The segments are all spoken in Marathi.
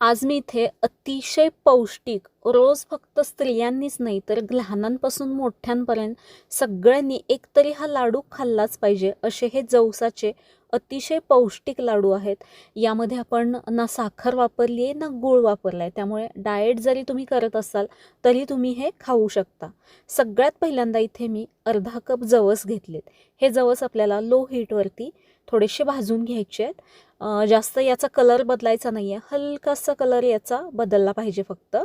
आज मी इथे अतिशय पौष्टिक रोज फक्त स्त्रियांनीच नाही तर लहानांपासून मोठ्यांपर्यंत सगळ्यांनी एकतरी हा लाडू खाल्लाच पाहिजे असे हे जवसाचे अतिशय पौष्टिक लाडू आहेत. यामध्ये आपण ना साखर वापरली आहे ना गूळ वापरला आहे. त्यामुळे डाएट जरी तुम्ही करत असाल तरी तुम्ही हे खाऊ शकता. सगळ्यात पहिल्यांदा इथे मी अर्धा कप जवस घेतलेत. हे जवस आपल्याला लो हीटवरती थोडेसे भाजून घ्यायचे आहेत. जास्त याचा कलर बदलायचा नाही आहे हलकासा कलर याचा बदलला पाहिजे फक्त.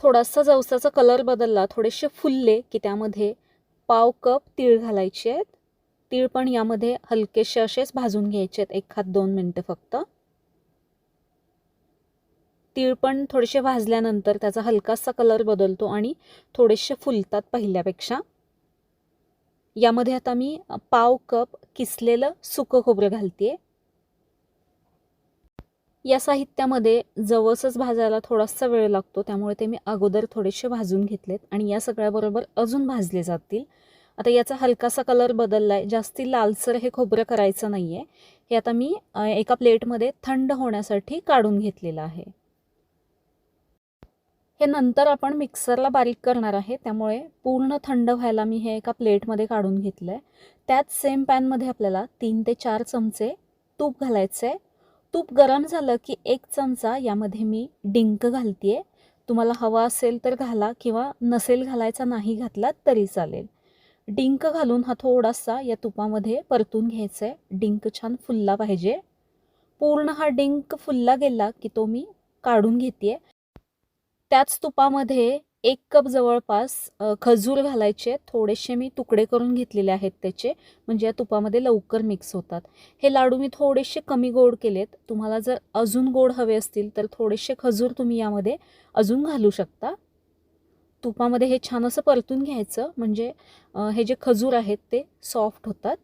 थोडासा जवसाचा कलर बदलला थोडेसे फुलले की त्यामध्ये पाव कप तीळ घालायचे आहेत. तीळ पण यामध्ये हलकेसे असेच भाजून घ्यायचे आहेत एखाद दोन मिनटं फक्त. तीळ पण थोडेसे भाजल्यानंतर त्याचा हलकासा कलर बदलतो आणि थोडेसे फुलतात पहिल्यापेक्षा. यामध्ये आता मी पाव कप किसलेलं सुकं खोबरं घालते आहे या साहित्यामध्ये जवसच भाजायला थोडासा वेळ लागतो त्यामुळे ते मी अगोदर थोडेसे भाजून घेतलेत आणि या सगळ्याबरोबर अजून भाजले जातील. आता याचा हलकासा कलर बदलला आहे जास्ती लालसर हे खोबरं करायचं नाही आहे हे आता मी एका प्लेटमध्ये थंड होण्यासाठी काढून घेतलेलं आहे. हे नंतर आपण मिक्सरला बारीक करणार आहे त्यामुळे पूर्ण थंड व्हायला मी हे एका प्लेटमध्ये काढून घेतलं आहे त्याच सेम पॅनमध्ये आपल्याला तीन ते चार चमचे तूप घालायचं आहे तूप गरम झालं की एक चमचा यामध्ये मी डिंक घालते आहे तुम्हाला हवा असेल तर घाला किंवा नसेल घालायचा नाही घातला तरी चालेल. डिंक घालून हा थोडासा या तुपामध्ये परतून घ्यायचा आहे डिंक छान फुलला पाहिजे. पूर्ण हा डिंक फुलला गेला की तो मी काढून घेते त्याच तुपामध्ये एक कप जवळपास खजूर घालायचे. थोडेसे मी तुकडे करून घेतलेले आहेत त्याचे. म्हणजे या तुपामध्ये लवकर मिक्स होतात. हे लाडू मी थोडेसे कमी गोड केलेत. तुम्हाला जर अजून गोड हवे असतील तर थोडेसे खजूर तुम्ही यामध्ये अजून घालू शकता. तुपामध्ये हे छान असं परतून घ्यायचं. म्हणजे हे जे खजूर आहेत ते सॉफ्ट होतात.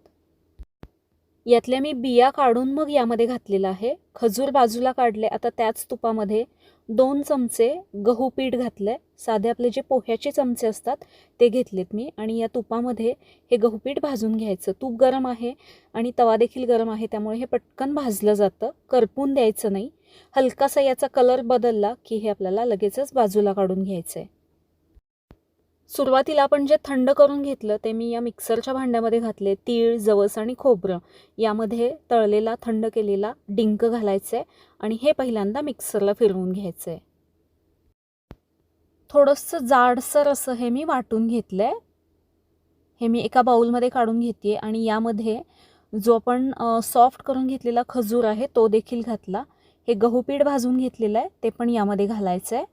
यातल्या मी बिया काढून मग यामध्ये घातलेलं आहे. खजूर बाजूला काढले. आता त्याच तुपामध्ये दोन चमचे गहू पीठ आहे साधे आपले जे पोह्याचे चमचे असतात ते घेतलेत मी. आणि या तुपामध्ये हे गहू पीठ भाजून घ्यायचं. तूप गरम आहे आणि तवा देखील गरम आहे त्यामुळे हे पटकन भाजलं जातं. करपून द्यायचं नाही. हलकासा याचा कलर बदलला की हे आपल्याला लगेचच बाजूला काढून घ्यायचं आहे सुरुवातीला आपण जे थंड करून घेतलं ते मी या मिक्सरच्या भांड्यामध्ये घातले तीळ जवस आणि खोबरं. यामध्ये तळलेला थंड केलेला डिंक घालायचं आहे आणि हे पहिल्यांदा मिक्सरला फिरवून घ्यायचं आहे थोडंसं जाडसर असं हे मी वाटून घेतलं आहे हे मी एका बाऊलमध्ये काढून घेते आणि यामध्ये जो आपण सॉफ्ट करून घेतलेला खजूर आहे तो देखील घातला. हे गहू पीठ भाजून घेतलेलं आहे ते पण यामध्ये घालायचं आहे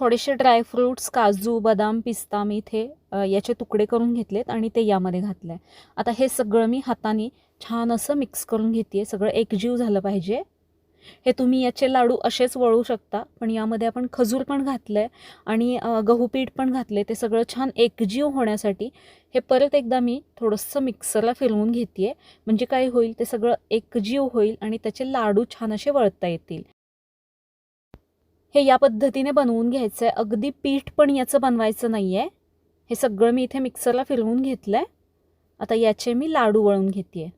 थोडेसे ड्रायफ्रूट्स काजू बदाम पिस्ता मी इथे याचे तुकडे करून घेतलेत आणि ते यामध्ये घातलं आहे आता हे सगळं मी हाताने छान असं मिक्स करून घेते सगळं एकजीव झालं पाहिजे. हे तुम्ही याचे लाडू असेच वळू शकता पण यामध्ये आपण खजूर पण घातलं आहे आणि गहूपीठ गहू पीठ पण घातले ते सगळं छान एकजीव होण्यासाठी हे परत एकदा मी थोडंसं मिक्सरला फिरवून घेते म्हणजे काय होईल? ते सगळं एकजीव होईल आणि त्याचे लाडू छान असे वळता येतील. हे या पद्धतीने बनवून घ्यायचं आहे अगदी पीठ पण याचं बनवायचं नाही आहे हे सगळं मी इथे मिक्सरला फिरवून घेतलं आहे आता याचे मी लाडू वळून घेते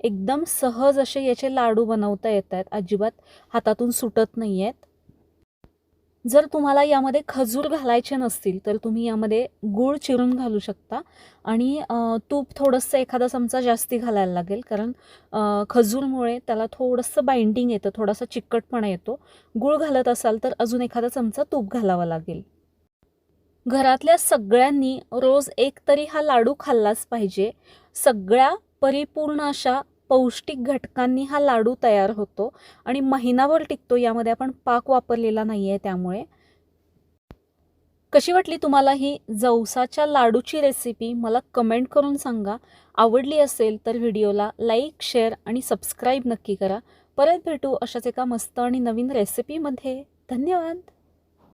एकदम सहज असे याचे लाडू बनवता येत आहेत अजिबात हातातून सुटत नाही आहेत जर तुम्हाला यामध्ये खजूर घालायचे नसतील तर तुम्ही यामध्ये गूळ चिरून घालू शकता. आणि तूप थोडंसं एखादा चमचा जास्ती घालायला लागेल कारण खजूरमुळे त्याला थोडंसं बाइंडिंग येतं थोडासा चिकटपणा येतो. गूळ घालत असाल तर अजून एखादा चमचा तूप घालावा लागेल. घरातल्या सगळ्यांनी रोज एक तरी हा लाडू खाल्लाच पाहिजे. सगळ्या परिपूर्ण अशा पौष्टिक घटकांनी हा लाडू तयार होतो आणि महिनाभर टिकतो यामध्ये आपण पाक वापरलेला नाही आहे त्यामुळे. कशी वाटली तुम्हाला ही जवसाच्या लाडूची रेसिपी मला कमेंट करून सांगा. आवडली असेल तर व्हिडिओला लाईक शेअर आणि सबस्क्राईब नक्की करा. परत भेटू अशाच एका मस्त आणि नवीन रेसिपीमध्ये धन्यवाद!